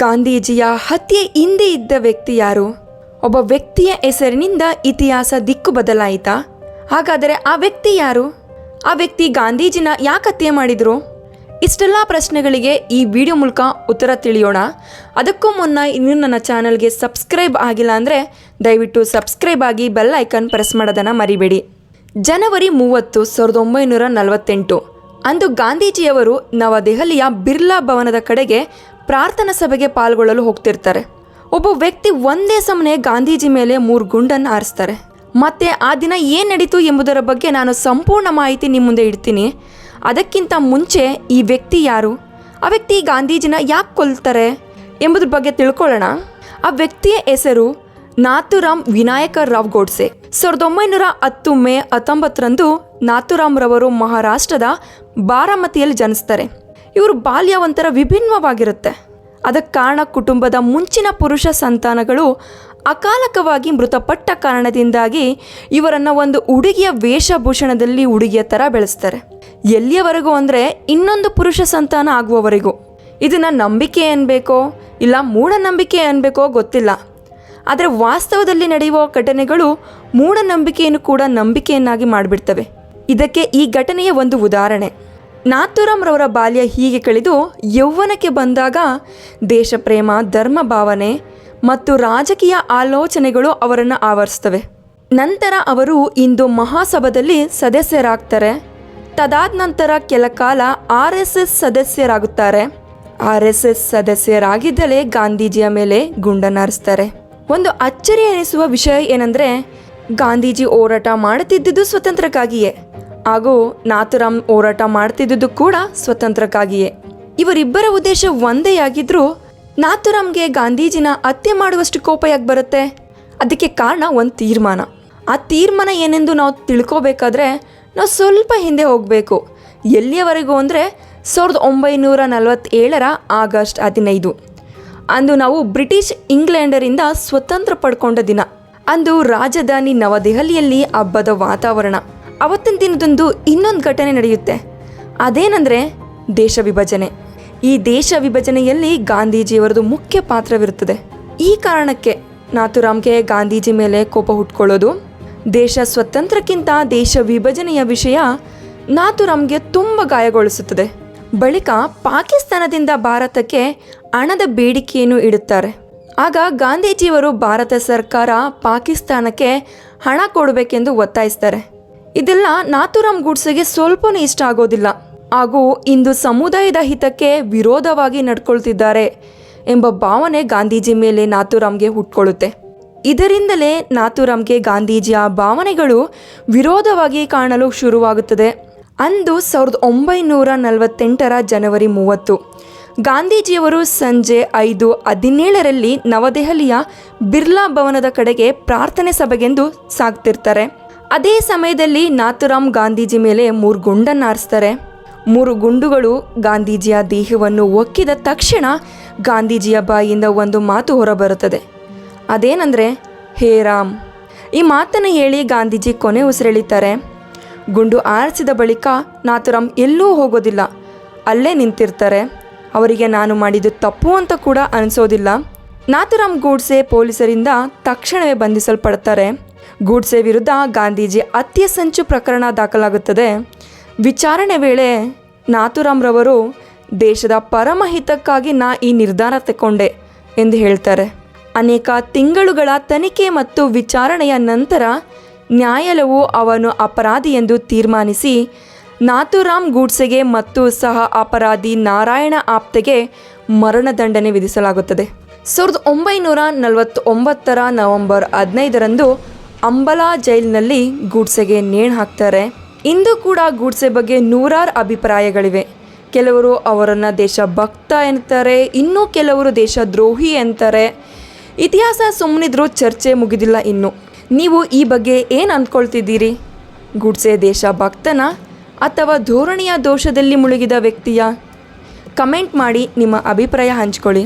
ಗಾಂಧೀಜಿಯ ಹತ್ಯೆ ಹಿಂದೆ ಇದ್ದ ವ್ಯಕ್ತಿ ಯಾರು? ಒಬ್ಬ ವ್ಯಕ್ತಿಯ ಹೆಸರಿನಿಂದ ಇತಿಹಾಸ ದಿಕ್ಕು ಬದಲಾಯಿತಾ? ಹಾಗಾದರೆ ಆ ವ್ಯಕ್ತಿ ಯಾರು? ಆ ವ್ಯಕ್ತಿ ಗಾಂಧೀಜಿನ ಯಾಕೆ ಹತ್ಯೆ ಮಾಡಿದ್ರು? ಇಷ್ಟೆಲ್ಲ ಪ್ರಶ್ನೆಗಳಿಗೆ ಈ ವಿಡಿಯೋ ಮೂಲಕ ಉತ್ತರ ತಿಳಿಯೋಣ. ಅದಕ್ಕೂ ಮುನ್ನ ಇನ್ನೂ ನನ್ನ ಚಾನಲ್ಗೆ ಸಬ್ಸ್ಕ್ರೈಬ್ ಆಗಿಲ್ಲ ಅಂದರೆ ದಯವಿಟ್ಟು ಸಬ್ಸ್ಕ್ರೈಬ್ ಆಗಿ ಬೆಲ್ ಐಕನ್ ಪ್ರೆಸ್ ಮಾಡೋದನ್ನು ಮರಿಬೇಡಿ. ಜನವರಿ ಮೂವತ್ತು, ಸಾವಿರದ ಒಂಬೈನೂರ ನಲವತ್ತೆಂಟು. ಅಂದು ಗಾಂಧೀಜಿಯವರು ನವದೆಹಲಿಯ ಬಿರ್ಲಾ ಭವನದ ಕಡೆಗೆ ಪ್ರಾರ್ಥನಾ ಸಭೆಗೆ ಪಾಲ್ಗೊಳ್ಳಲು ಹೋಗ್ತಿರ್ತಾರೆ. ಒಬ್ಬ ವ್ಯಕ್ತಿ ಒಂದೇ ಸಮನೆ ಗಾಂಧೀಜಿ ಮೇಲೆ ಮೂರು ಗುಂಡನ್ನು ಆರಿಸ್ತಾರೆ ಮತ್ತೆ ಆ ದಿನ ಏನು ನಡೀತು ಎಂಬುದರ ಬಗ್ಗೆ ನಾನು ಸಂಪೂರ್ಣ ಮಾಹಿತಿ ನಿಮ್ಮ ಮುಂದೆ ಇಡ್ತೀನಿ. ಅದಕ್ಕಿಂತ ಮುಂಚೆ ಈ ವ್ಯಕ್ತಿ ಯಾರು? ಆ ವ್ಯಕ್ತಿ ಗಾಂಧೀಜಿನ ಯಾಕೆ ಕೊಲ್ತಾರೆ ಎಂಬುದ್ರ ಬಗ್ಗೆ ತಿಳ್ಕೊಳ್ಳೋಣ. ಆ ವ್ಯಕ್ತಿಯ ಹೆಸರು ನಾಥುರಾಮ್ ವಿನಾಯಕ ರಾವ್ ಗೋಡ್ಸೆ. ಸಾವಿರದ ಒಂಬೈನೂರ ಹತ್ತು ಮೇ ಹತ್ತೊಂಬತ್ತರಂದು ನಾಥುರಾಮ್ರವರು ಮಹಾರಾಷ್ಟ್ರದ ಬಾರಾಮತಿಯಲ್ಲಿ ಜನಿಸ್ತಾರೆ. ಇವರು ಬಾಲ್ಯ ಒಂಥರ ವಿಭಿನ್ನವಾಗಿರುತ್ತೆ. ಅದಕ್ಕೆ ಕಾರಣ ಕುಟುಂಬದ ಮುಂಚಿನ ಪುರುಷ ಸಂತಾನಗಳು ಅಕಾಲಕವಾಗಿ ಮೃತಪಟ್ಟ ಕಾರಣದಿಂದಾಗಿ ಇವರನ್ನು ಒಂದು ಹುಡುಗಿಯ ವೇಷಭೂಷಣದಲ್ಲಿ ಹುಡುಗಿಯ ಥರ ಬೆಳೆಸ್ತಾರೆ. ಎಲ್ಲಿಯವರೆಗೂ ಅಂದರೆ ಇನ್ನೊಂದು ಪುರುಷ ಸಂತಾನ ಆಗುವವರೆಗೂ. ಇದನ್ನು ನಂಬಿಕೆ ಅನ್ಬೇಕೋ, ಇಲ್ಲ ಮೂಢನಂಬಿಕೆ ಅನ್ಬೇಕೋ ಗೊತ್ತಿಲ್ಲ. ಆದರೆ ವಾಸ್ತವದಲ್ಲಿ ನಡೆಯುವ ಘಟನೆಗಳು ಮೂಢನಂಬಿಕೆಯನ್ನು ಕೂಡ ನಂಬಿಕೆಯನ್ನಾಗಿ ಮಾಡಿಬಿಡ್ತವೆ. ಇದಕ್ಕೆ ಈ ಘಟನೆಯ ಒಂದು ಉದಾಹರಣೆ. ನಾಥುರಾಮ್ ರವರ ಬಾಲ್ಯ ಹೀಗೆ ಕಳೆದು ಯೌವನಕ್ಕೆ ಬಂದಾಗ ದೇಶಪ್ರೇಮ ಧರ್ಮ ಭಾವನೆ ಮತ್ತು ರಾಜಕೀಯ ಆಲೋಚನೆಗಳು ಅವರನ್ನು ಆವರಿಸ್ತವೆ ನಂತರ ಅವರು ಇಂದು ಮಹಾಸಭಾದಲ್ಲಿ ಸದಸ್ಯರಾಗ್ತಾರೆ. ತದಾದ ನಂತರ ಕೆಲ ಕಾಲ ಆರ್ ಎಸ್ ಎಸ್ ಸದಸ್ಯರಾಗುತ್ತಾರೆ. ಆರ್ ಎಸ್ ಎಸ್ ಸದಸ್ಯರಾಗಿದ್ದಲೇ ಗಾಂಧೀಜಿಯ ಮೇಲೆ ಗುಂಡನ್ನಾರಿಸ್ತಾರೆ ಒಂದು ಅಚ್ಚರಿ ಎನಿಸುವ ವಿಷಯ ಏನಂದರೆ, ಗಾಂಧೀಜಿ ಹೋರಾಟ ಮಾಡುತ್ತಿದ್ದುದು ಸ್ವತಂತ್ರಕ್ಕಾಗಿಯೇ. ಹಾಗೂ ನಾಥುರಾಮ್ ಹೋರಾಟ ಮಾಡ್ತಿದ್ದುದು ಕೂಡ ಸ್ವತಂತ್ರಕ್ಕಾಗಿಯೇ. ಇವರಿಬ್ಬರ ಉದ್ದೇಶ ಒಂದೇ ಆಗಿದ್ರೂ ನಾಥುರಾಮ್ಗೆ ಗಾಂಧೀಜಿನ ಹತ್ಯೆ ಮಾಡುವಷ್ಟು ಕೋಪ ಯಾಕೆ ಬರುತ್ತೆ? ಅದಕ್ಕೆ ಕಾರಣ ಒಂದು ತೀರ್ಮಾನ. ಆ ತೀರ್ಮಾನ ಏನೆಂದು ನಾವು ತಿಳ್ಕೋಬೇಕಾದ್ರೆ ನಾವು ಸ್ವಲ್ಪ ಹಿಂದೆ ಹೋಗಬೇಕು. ಎಲ್ಲಿಯವರೆಗೂ ಅಂದರೆ ಸಾವಿರದ ಒಂಬೈನೂರ ನಲವತ್ತೇಳರ ಆಗಸ್ಟ್ ಹದಿನೈದು. ಅಂದು ನಾವು ಬ್ರಿಟಿಷ್ ಇಂಗ್ಲೆಂಡರಿಂದ ಸ್ವತಂತ್ರ ಪಡ್ಕೊಂಡ ದಿನ. ಅಂದು ರಾಜಧಾನಿ ನವದೆಹಲಿಯಲ್ಲಿ ಹಬ್ಬದ ವಾತಾವರಣ. ಅವತ್ತಿನ ದಿನದಂದು ಇನ್ನೊಂದು ಘಟನೆ ನಡೆಯುತ್ತೆ. ಅದೇನೆಂದರೆ ದೇಶ ವಿಭಜನೆ. ಈ ದೇಶ ವಿಭಜನೆಯಲ್ಲಿ ಗಾಂಧೀಜಿಯವರದು ಮುಖ್ಯ ಪಾತ್ರವಿರುತ್ತದೆ. ಈ ಕಾರಣಕ್ಕೆ ನಾಥುರಾಮ್ಗೆ ಗಾಂಧೀಜಿ ಮೇಲೆ ಕೋಪ ಹುಟ್ಕೊಳ್ಳೋದು, ದೇಶ ಸ್ವತಂತ್ರಕ್ಕಿಂತ ದೇಶ ವಿಭಜನೆಯ ವಿಷಯ ನಾಥುರಾಮ್ಗೆ ತುಂಬ ಗಾಯಗೊಳಿಸುತ್ತದೆ. ಬಳಿಕ ಪಾಕಿಸ್ತಾನದಿಂದ ಭಾರತಕ್ಕೆ ಹಣದ ಬೇಡಿಕೆಯನ್ನು ಇಡುತ್ತಾರೆ. ಆಗ ಗಾಂಧೀಜಿಯವರು ಭಾರತ ಸರ್ಕಾರ ಪಾಕಿಸ್ತಾನಕ್ಕೆ ಹಣ ಕೊಡಬೇಕೆಂದು ಒತ್ತಾಯಿಸ್ತಾರೆ. ಇದೆಲ್ಲ ನಾಥುರಾಮ್ ಗೂಡ್ಸೆಗೆ ಸ್ವಲ್ಪನೂ ಇಷ್ಟ ಆಗೋದಿಲ್ಲ. ಹಾಗೂ ಇಂದು ಸಮುದಾಯದ ಹಿತಕ್ಕೆ ವಿರೋಧವಾಗಿ ನಡ್ಕೊಳ್ತಿದ್ದಾರೆ ಎಂಬ ಭಾವನೆ ಗಾಂಧೀಜಿ ಮೇಲೆ ನಾಥುರಾಮ್ಗೆ ಹುಟ್ಕೊಳ್ಳುತ್ತೆ. ಇದರಿಂದಲೇ ನಾಥುರಾಮ್ಗೆ ಗಾಂಧೀಜಿಯ ಭಾವನೆಗಳು ವಿರೋಧವಾಗಿ ಕಾಣಲು ಶುರುವಾಗುತ್ತದೆ. ಅಂದು ಸಾವಿರದ ಒಂಬೈನೂರ ನಲವತ್ತೆಂಟರ ಜನವರಿ ಮೂವತ್ತು, ಗಾಂಧೀಜಿಯವರು ಸಂಜೆ ಐದು ಹದಿನೇಳರಲ್ಲಿ ನವದೆಹಲಿಯ ಬಿರ್ಲಾ ಭವನದ ಕಡೆಗೆ ಪ್ರಾರ್ಥನೆ ಸಭೆಗೆಂದು ಸಾಗ್ತಿರ್ತಾರೆ. ಅದೇ ಸಮಯದಲ್ಲಿ ನಾಥುರಾಮ್ ಗಾಂಧೀಜಿ ಮೇಲೆ ಮೂರು ಗುಂಡನ್ನು ಹಾರಿಸ್ತಾರೆ ಮೂರು ಗುಂಡುಗಳು ಗಾಂಧೀಜಿಯ ದೇಹವನ್ನು ಒಕ್ಕಿದ ತಕ್ಷಣ ಗಾಂಧೀಜಿಯ ಬಾಯಿಯಿಂದ ಒಂದು ಮಾತು ಹೊರಬರುತ್ತದೆ. ಅದೇನಂದರೆ, ಹೇ ರಾಮ್, ಈ ಮಾತನ್ನು ಹೇಳಿ ಗಾಂಧೀಜಿ ಕೊನೆ ಉಸಿರೆಳಿತಾರೆ. ಗುಂಡು ಆರಿಸಿದ ಬಳಿಕ ನಾಥುರಾಮ್ ಎಲ್ಲೂ ಹೋಗೋದಿಲ್ಲ. ಅಲ್ಲೇ ನಿಂತಿರ್ತಾರೆ. ಅವರಿಗೆ ನಾನು ಮಾಡಿದ್ದು ತಪ್ಪು ಅಂತ ಕೂಡ ಅನಿಸೋದಿಲ್ಲ. ನಾಥುರಾಮ್ ಗೂಡ್ಸೆ ಪೊಲೀಸರಿಂದ ತಕ್ಷಣವೇ ಬಂಧಿಸಲ್ಪಡ್ತಾರೆ. ಗೂಡ್ಸೆ ವಿರುದ್ಧ ಗಾಂಧೀಜಿ ಅತ್ಯ ಸಂಚು ಪ್ರಕರಣ ದಾಖಲಾಗುತ್ತದೆ. ವಿಚಾರಣೆ ವೇಳೆ ನಾಥುರಾಮ್ರವರು ದೇಶದ ಪರಮಹಿತಕ್ಕಾಗಿ ನಾ ಈ ನಿರ್ಧಾರ ತಗೊಂಡೆ ಎಂದು ಹೇಳ್ತಾರೆ. ಅನೇಕ ತಿಂಗಳುಗಳ ತನಿಖೆ ಮತ್ತು ವಿಚಾರಣೆಯ ನಂತರ ನ್ಯಾಯಾಲಯವು ಅವನು ಅಪರಾಧಿ ಎಂದು ತೀರ್ಮಾನಿಸಿ ನಾಥುರಾಮ್ ಗೂಡ್ಸೆಗೆ ಮತ್ತು ಸಹ ಅಪರಾಧಿ ನಾರಾಯಣ ಆಪ್ತೆಗೆ ಮರಣದಂಡನೆ ವಿಧಿಸಲಾಗುತ್ತದೆ. ಸಾವಿರದ ಒಂಬೈನೂರ ನಲವತ್ತೊಂಬತ್ತರ ನವೆಂಬರ್ ಹದಿನೈದರಂದು ಅಂಬಲಾ ಜೈಲಿನಲ್ಲಿ ಗೂಡ್ಸೆಗೆ ನೇಣು ಹಾಕ್ತಾರೆ. ಇಂದು ಕೂಡ ಗೂಡ್ಸೆ ಬಗ್ಗೆ ನೂರಾರು ಅಭಿಪ್ರಾಯಗಳಿವೆ. ಕೆಲವರು ಅವರನ್ನು ದೇಶಭಕ್ತ ಎನ್ನುತ್ತಾರೆ, ಇನ್ನೂ ಕೆಲವರು ದೇಶದ್ರೋಹಿ ಅಂತಾರೆ ಇತಿಹಾಸ ಸುಮ್ಮನಿದ್ರೂ ಚರ್ಚೆ ಮುಗಿದಿಲ್ಲ ಇನ್ನು. ನೀವು ಈ ಬಗ್ಗೆ ಏನು ಅಂದ್ಕೊಳ್ತಿದ್ದೀರಿ ಗುಡ್ಸೆ ದೇಶಭಕ್ತನ ಅಥವಾ ಧೋರಣೆಯ ದೋಷದಲ್ಲಿ ಮುಳುಗಿದ ವ್ಯಕ್ತಿಯ? ಕಮೆಂಟ್ ಮಾಡಿ ನಿಮ್ಮ ಅಭಿಪ್ರಾಯ ಹಂಚ್ಕೊಳ್ಳಿ.